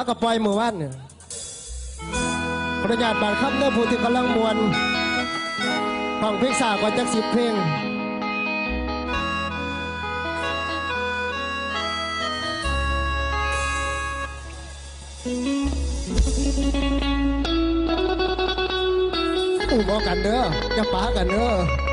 ฮักกับปล่อยมือว่านเนี่ยขออนุญาตบาดคำเนื้อผู้ที่กำลังมวนฟังเพลงสากว่าจักสิบเพลงอู้บอกกันเด้อจะป้ากันเด้อ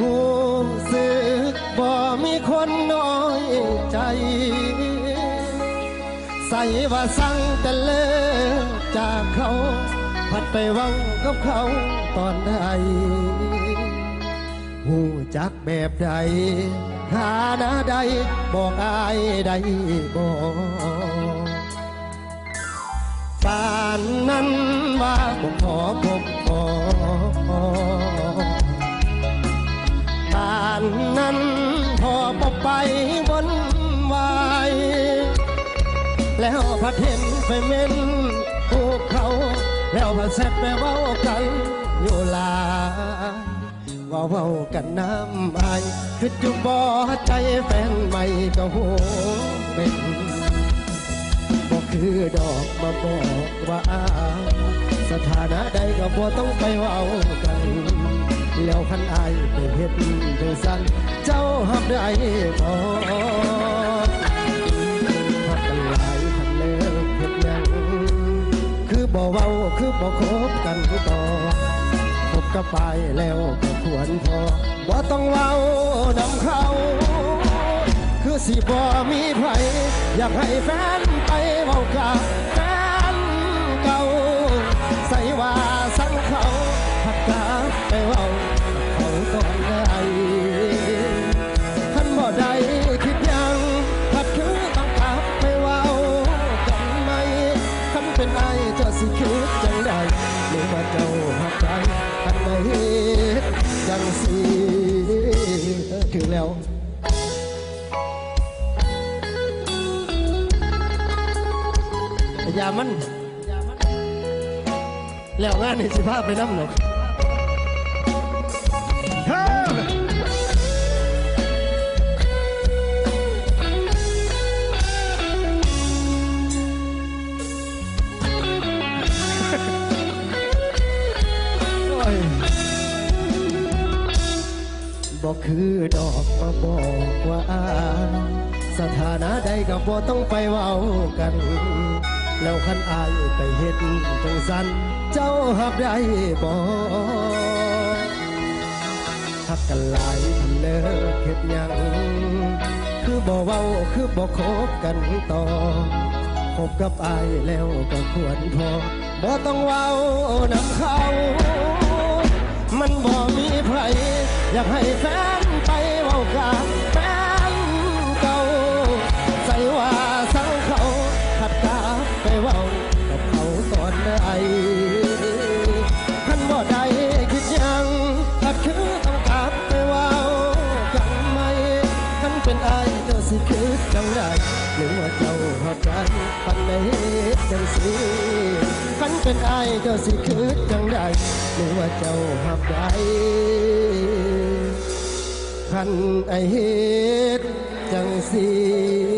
รู้สึกบ่มีคนน้อยใจ ใส่ว่าสั่งแต่เลิกจากเขา พัดไปวังกับเขาตอนใดหูจักแบบใดหาหน้าใดบอกอายใดบอก แล้วพัดเห็นไปเม่นภูเขา แล้วพัดแซดไปเว้ากันอยู่ลาว่าเว้ากันน้ำอายคือจุบบ่ใจแฟนใหม่ก็โหเป็นบ่คือดอกมาบอกว่า สถานะใดก็บ่ต้องไปเว้ากันแล้วคันไอไปเฮ็ดจังซั่นเจ้าหับได้บ่ คือบ่คบกันต่อคบกับไปแล้วก็ควรพอบ่ต้องเว้านำเขา คือสิบ่มีไผอยากให้แฟนไปเว้ากับ เป็นไอ้เจ้าสิคิดจังใดหรือว่าเจ้าหักใจอันไม่เฮ็ดจังสีคือแล้วอย่ามัน แล้วงานในสิภาพไปน้ำหนก บอกคือดอกมาบอกว่าอายสถานะใดก็บ่ต้องไปเว้ากัน แล้วคันอายไปเฮ็ดจังสันเจ้าหับได้บ่หักกันหลายพันเลิกเฮ็ดหยังคือบ่เว้าคือบ่คบกันต่อคบกับอายแล้วก็ควรพอบ่ต้องเว้านำเขา มันบ่มีไผ อยากให้แฟนไปเว้ากับแฟนเก่าใส่ว่าสั่งเขาขัดกาไปเว้ากับเขาตอนใดท่านบ่ได้คิดยังขัดคือต้องกลับไปเว้ากันไหมท่านเป็นไอเจ้าสิคิดจังไดหรือว่าเจ้าหักกันพันในจังสิคันเป็นไอเจ้าสิคิดจังไดหรือว่าเจ้าหักได้ คันไอเฮ็ดจังสี